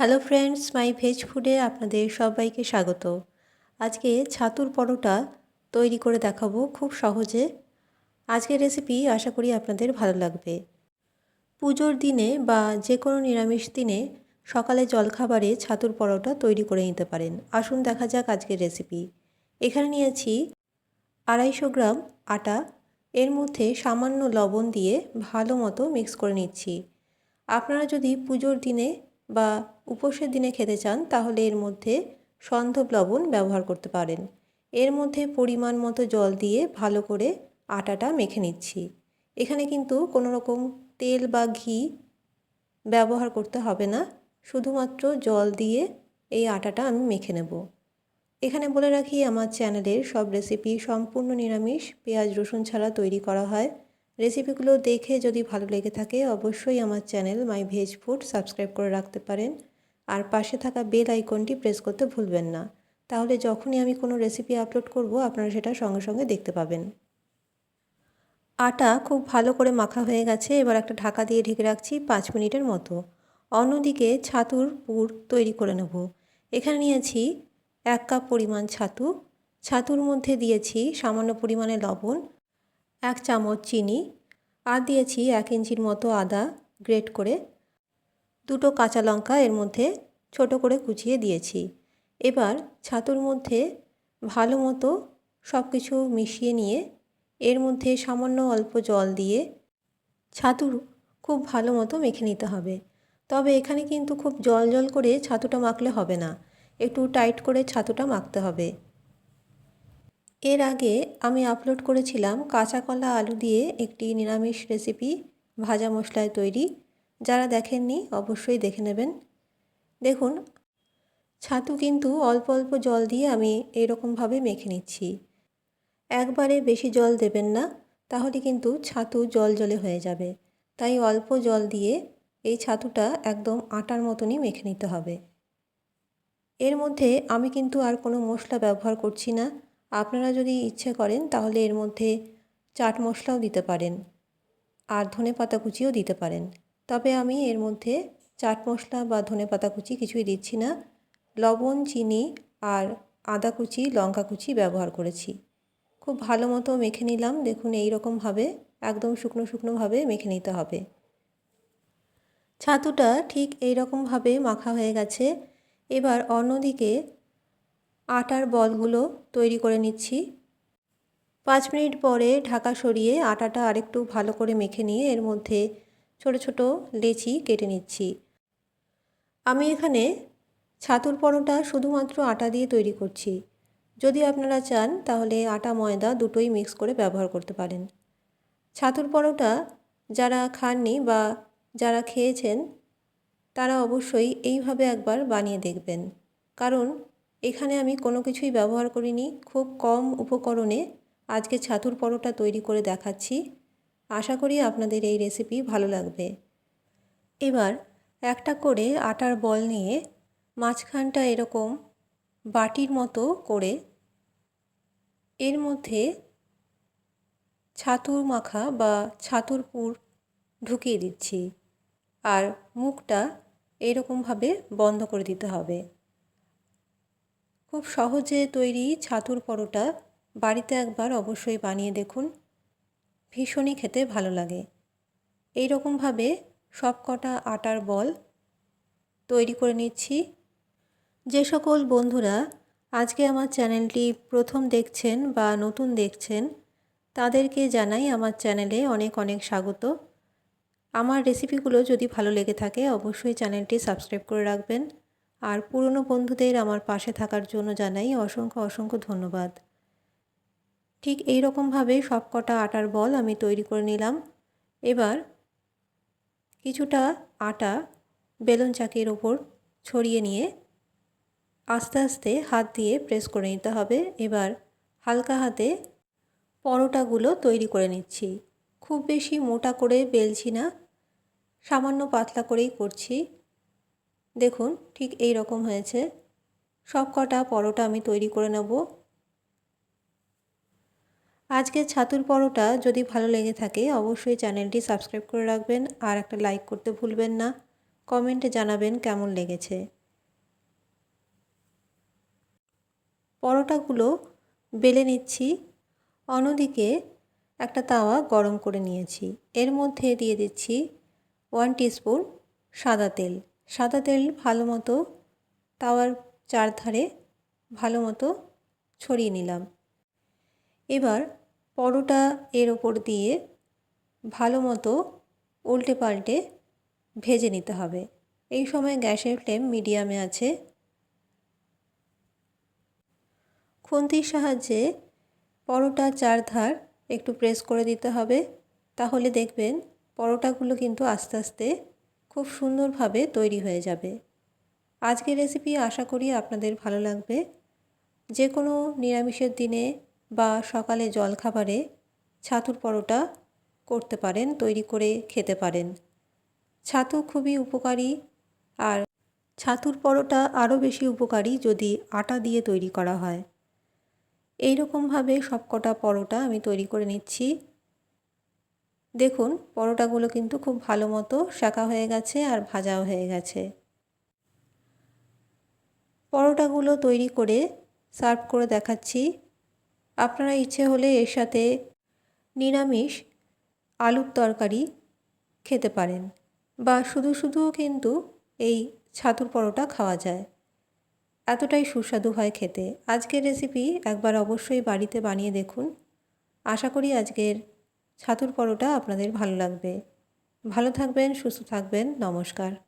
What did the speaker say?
Hello friends মাই veg ফুডে আপনাদের সবাইকে স্বাগত। আজকে ছাতুর পরোটা তৈরি করে দেখাবো খুব সহজে। আজকের রেসিপি আশা করি আপনাদের ভালো লাগবে। পুজোর দিনে বা যে কোনো নিরামিষ দিনে সকালে জলখাবারে ছাতুর পরোটা তৈরি করে নিতে পারেন। আসুন দেখা যাক আজকের রেসিপি এখানে নিয়েছি আড়াইশো গ্রাম আটা, এর মধ্যে সামান্য লবণ দিয়ে ভালো মতো মিক্স করে নিচ্ছি। আপনারা যদি পুজোর দিনে বা উপোসের দিনে খেতে চান, তাহলে এর মধ্যে সন্ধব লবণ ব্যবহার করতে পারেন। এর মধ্যে পরিমাণ মতো জল দিয়ে ভালো করে আটাটা মেখে নিচ্ছি। এখানে কিন্তু কোনো রকম তেল বা ঘি ব্যবহার করতে হবে না, শুধুমাত্র জল দিয়ে এই আটাটা আমি মেখে নেব। এখানে বলে রাখি, আমার চ্যানেলের সব রেসিপি সম্পূর্ণ নিরামিষ, পেঁয়াজ, রসুন ছাড়া তৈরি করা হয়। রেসিপিগুলো দেখে যদি ভালো লেগে থাকে, অবশ্যই আমার channel my veg food subscribe করে রাখতে পারেন। আর পাশে থাকা বেল আইকনটি প্রেস করতে ভুলবেন না। তাহলে যখনই আমি কোনো রেসিপি আপলোড করব, আপনারা সেটা সঙ্গে সঙ্গে দেখতে পাবেন। আটা খুব ভালো করে মাখা হয়ে গেছে, এবার একটা ঢাকা দিয়ে ঢেকে রাখছি পাঁচ মিনিটের মতো। অন্যদিকে ছাতুর পুর তৈরি করে নেব। এখানে নিয়েছি এক কাপ পরিমাণ ছাতু। ছাতুর মধ্যে দিয়েছি সামান্য পরিমাণে লবণ, এক চামচ চিনি, আর দিয়েছি এক ইঞ্চির মতো আদা, গ্রেট করে দুটো কাঁচা লঙ্কা এর মধ্যে ছোট করে কুচিয়ে দিয়েছি। এবার ছাতুর মধ্যে ভালো মতো সব কিছু মিশিয়ে নিয়ে এর মধ্যে সামান্য অল্প জল দিয়ে ছাতুর খুব ভালো মতো মেখে নিতে হবে। তবে এখানে কিন্তু খুব জল জল করে ছাতুটা মাখলে হবে না। একটু টাইট করে ছাতুটা মাখতে হবে। এর আগে আমি আপলোড করেছিলাম কাঁচা কলা আলু দিয়ে একটি নিরামিষ রেসিপি ভাজা মশলায় তৈরি যারা দেখেননি, অবশ্যই দেখে নেবেন। দেখুন, ছাতু কিন্তু অল্প অল্প জল দিয়ে আমি এরকমভাবে মেখে নিচ্ছি। একবারে বেশি জল দেবেন না, তাহলে কিন্তু ছাতু জল জলে হয়ে যাবে। তাই অল্প জল দিয়ে এই ছাতুটা একদম আটার মতনই মেখে নিতে হবে। এর মধ্যে আমি কিন্তু আর কোনো মশলা ব্যবহার করছি না। আপনারা যদি ইচ্ছে করেন, তাহলে এর মধ্যে চাট মশলাও দিতে পারেন। আর ধনে পাতা কুচিও দিতে পারেন। তবে আমি এর মধ্যে চাট মশলা বা ধনে পাতা কুচি কিছুই দিচ্ছি না। লবণ, চিনি আর আদা কুচি, লঙ্কা কুচি ব্যবহার করেছি। খুব ভালো মতো মেখে নিলাম। দেখুন, এই রকমভাবে, একদম শুকনো শুকনোভাবে মেখে নিতে হবে। ছাতুটা ঠিক এই রকমভাবে মাখা হয়ে গেছে। এবার অন্যদিকে আটার বলগুলো তৈরি করে নিচ্ছি। পাঁচ মিনিট পরে ঢাকা সরিয়ে আটাটা আরেকটু ভালো করে মেখে নিয়ে এর মধ্যে ছোট ছোট লেচি কেটে নিচ্ছি। আমি এখানে ছাতুর পরোটা শুধুমাত্র আটা দিয়ে তৈরি করছি। যদি আপনারা চান, তাহলে আটা, ময়দা দুটোই মিক্স করে ব্যবহার করতে পারেন। ছাতুর পরোটা যারা খাননি বা যারা খেয়েছেন, তারা অবশ্যই এইভাবে একবার বানিয়ে দেখবেন। কারণ এখানে আমি কোনো কিছুই ব্যবহার করিনি। খুব কম উপকরণে আজকে ছাতুর পরোটা তৈরি করে দেখাচ্ছি। আশা করি আপনাদের এই রেসিপি ভালো লাগবে। এবার একটা করে আটার বল নিয়ে মাঝখানটা এরকম বাটির মতো করে এর মধ্যে ছাতুর মাখা বা ছাতুর পুর ঢুকিয়ে দিচ্ছি আর মুখটা এরকমভাবে বন্ধ করে দিতে হবে। খুব সহজে তৈরি ছাতুর পরোটা বাড়িতে একবার অবশ্যই বানিয়ে দেখুন। ভীষণই খেতে ভালো লাগে। এই রকমভাবে সব কটা আটার বল তৈরি করে নিচ্ছি। যে সকল বন্ধুরা আজকে আমার চ্যানেলটি প্রথম দেখছেন বা নতুন দেখছেন, তাদেরকে জানাই আমার চ্যানেলে অনেক অনেক স্বাগত। আমার রেসিপিগুলো যদি ভালো লেগে থাকে, অবশ্যই চ্যানেলটি সাবস্ক্রাইব করে রাখবেন। আর পুরনো বন্ধুদের আমার পাশে থাকার জন্য জানাই অসংখ্য অসংখ্য ধন্যবাদ। ঠিক এই রকমভাবে সব কটা আটার বল আমি তৈরি করে নিলাম। এবার কিছুটা আটা বেলুন চাকির ওপর ছড়িয়ে নিয়ে আস্তে আস্তে হাত দিয়ে প্রেস করে নিতে হবে। এবার হালকা হাতে পরোটাগুলো তৈরি করে নিচ্ছি। খুব বেশি মোটা করে বেলছি না, সামান্য পাতলা করেই করছি। দেখুন ঠিক এই রকম হয়েছে। সব কটা পরোটা আমি তৈরি করে নেব। আজকে ছাতুর পরোটা যদি ভালো লেগে থাকে, অবশ্যই চ্যানেলটি সাবস্ক্রাইব করে রাখবেন আর একটা লাইক করতে ভুলবেন না। কমেন্টে জানাবেন কেমন লেগেছে। পরোটাগুলো বেলে নিচ্ছি। অন্যদিকে একটা তাওয়া গরম করে নিয়েছি। এর মধ্যে দিয়ে দিচ্ছি ওয়ান টিস্পুন সাদা তেল। সাদা তেল ভালো মতো তাওয়ার চারধারে ভালো মতো ছড়িয়ে নিলাম। এবার পরোটা এর ওপর দিয়ে ভালো মতো উল্টে পাল্টে ভেজে নিতে হবে। এই সময় গ্যাসের ফ্লেম মিডিয়ামে আছে। খুন্তির সাহায্যে পরোটা চারধার একটু প্রেস করে দিতে হবে। তাহলে দেখবেন পরোটাগুলো কিন্তু আস্তে আস্তে খুব সুন্দরভাবে তৈরি হয়ে যাবে। আজকের রেসিপি আশা করি আপনাদের ভালো লাগবে। যে কোনো নিরামিষের দিনে বা সকালে জলখাবারে ছাতুর পরোটা করতে পারেন, তৈরি করে খেতে পারেন। ছাতু খুবই উপকারী আর ছাতুর পরোটা আরও বেশি উপকারী যদি আটা দিয়ে তৈরি করা হয়। এই রকমভাবে সবকটা পরোটা আমি তৈরি করে নিচ্ছি। দেখুন, পরোটাগুলো কিন্তু খুব ভালো মতো শাঁকা হয়ে গেছে আর ভাজাও হয়ে গেছে। পরোটাগুলো তৈরি করে সার্ভ করে দেখাচ্ছি। আপনারা ইচ্ছে হলে এর সাথে নিরামিষ আলুর তরকারি খেতে পারেন বা শুধু শুধুও কিন্তু এই ছাতুর পরোটা খাওয়া যায়। এতটাই সুস্বাদু হয় খেতে। আজকের রেসিপি একবার অবশ্যই বাড়িতে বানিয়ে দেখুন। আশা করি আজকের ছাতুর পরোটা আপনাদের ভালো লাগবে। ভালো থাকবেন, সুস্থ থাকবেন। নমস্কার।